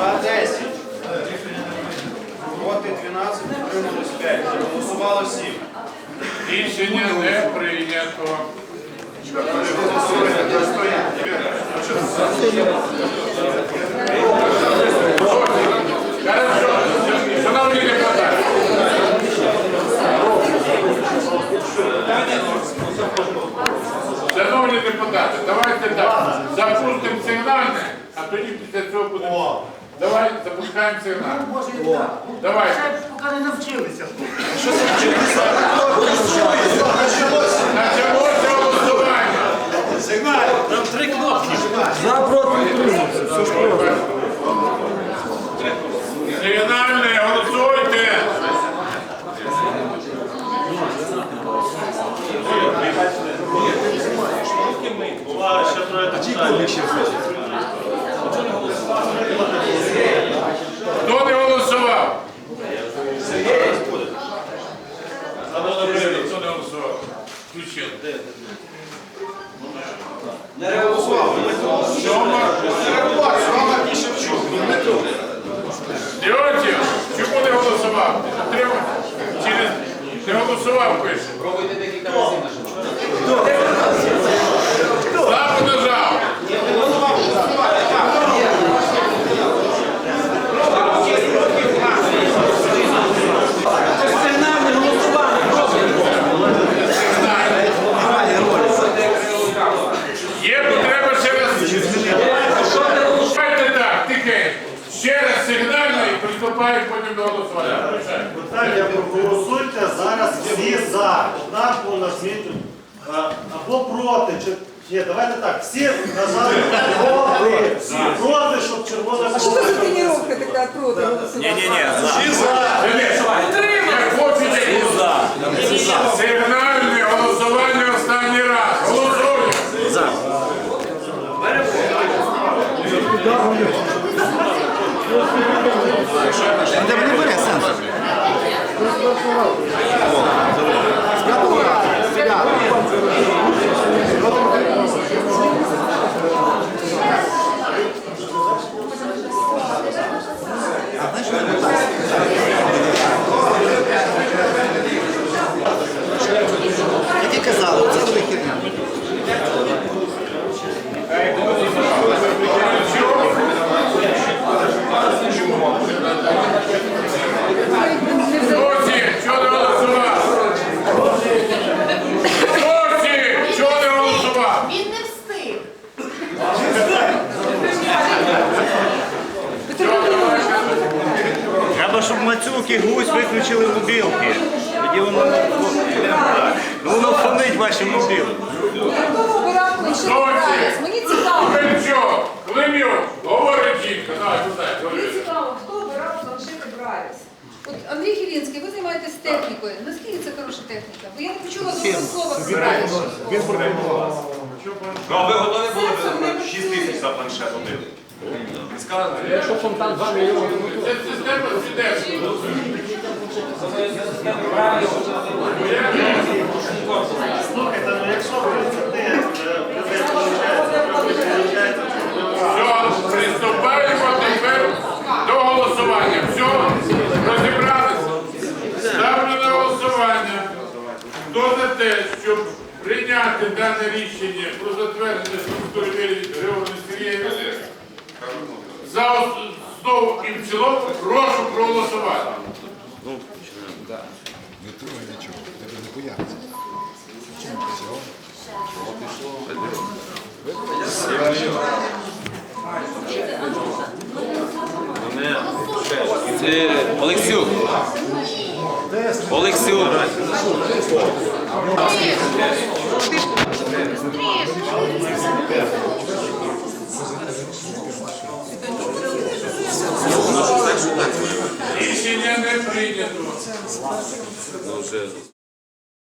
За 10. Проти 12, утрималось 5. Голосувало 7. Рішення не прийнято. Шановні депутати. Шановні депутати, давайте так. Запустимо сигнальне, а тоді після цього будемо. Давай запускаємо сигнал. Може і так. Давайте. Ще поки не навчилися. Почалося голосування. За проти утримався. Все ж просто. Сигнальне, голосуйте. Хто не голосував? Хто не голосував? Включили. Сьома. Леонтів, чому не голосував? Треба через не голосував пише. Пробуйте декілька разів. Слабо нажав. Сигнальне голосування. Є потреба ще раз. Давайте так, тихенько. Ще раз сигнально і потім до голосування. Питання проголосуйте зараз всі за. Одна нажміть е, або проти. Чи... Ні, давайте так. Всі нажали проти. Всі проти, щоб червона А что за була. тренировка такая проти? Всі за. Сигнальне голосування останній раз. Голосуємо. Тебе не бере сенсу. Які казали, це буде херня. Хлопці, чого не голосував? Хлопці, чого не голосував? Він не встиг. Треба, щоб Гусь виключили мобілки. Тоді воно ну, воно фонить ваші мобілки. Мені цікаво. Климюк, говорить жінка. Мені цікаво, хто обирав планшети Брайлес? От Андрій Хілінський, ви займаєтесь технікою. Наскільки це хороша техніка? Бо я не почула жодного слова Брайлес. Ну, а ви готові були 6 тисяч за планшет один? Якщо фонтан 2 мільйони, Це система свідецтва. Слухайте, ну якщо Все, приступаємо тепер до голосування. Все, розібралися. Ставлю на голосування. Хто за те, щоб прийняти дане рішення про затвердження структури Григорія Сергія за основу і в цілому прошу проголосувати. Не трогай нічого, тебе не бояться. Олексюк. Олексюк. Рішення не прийнято.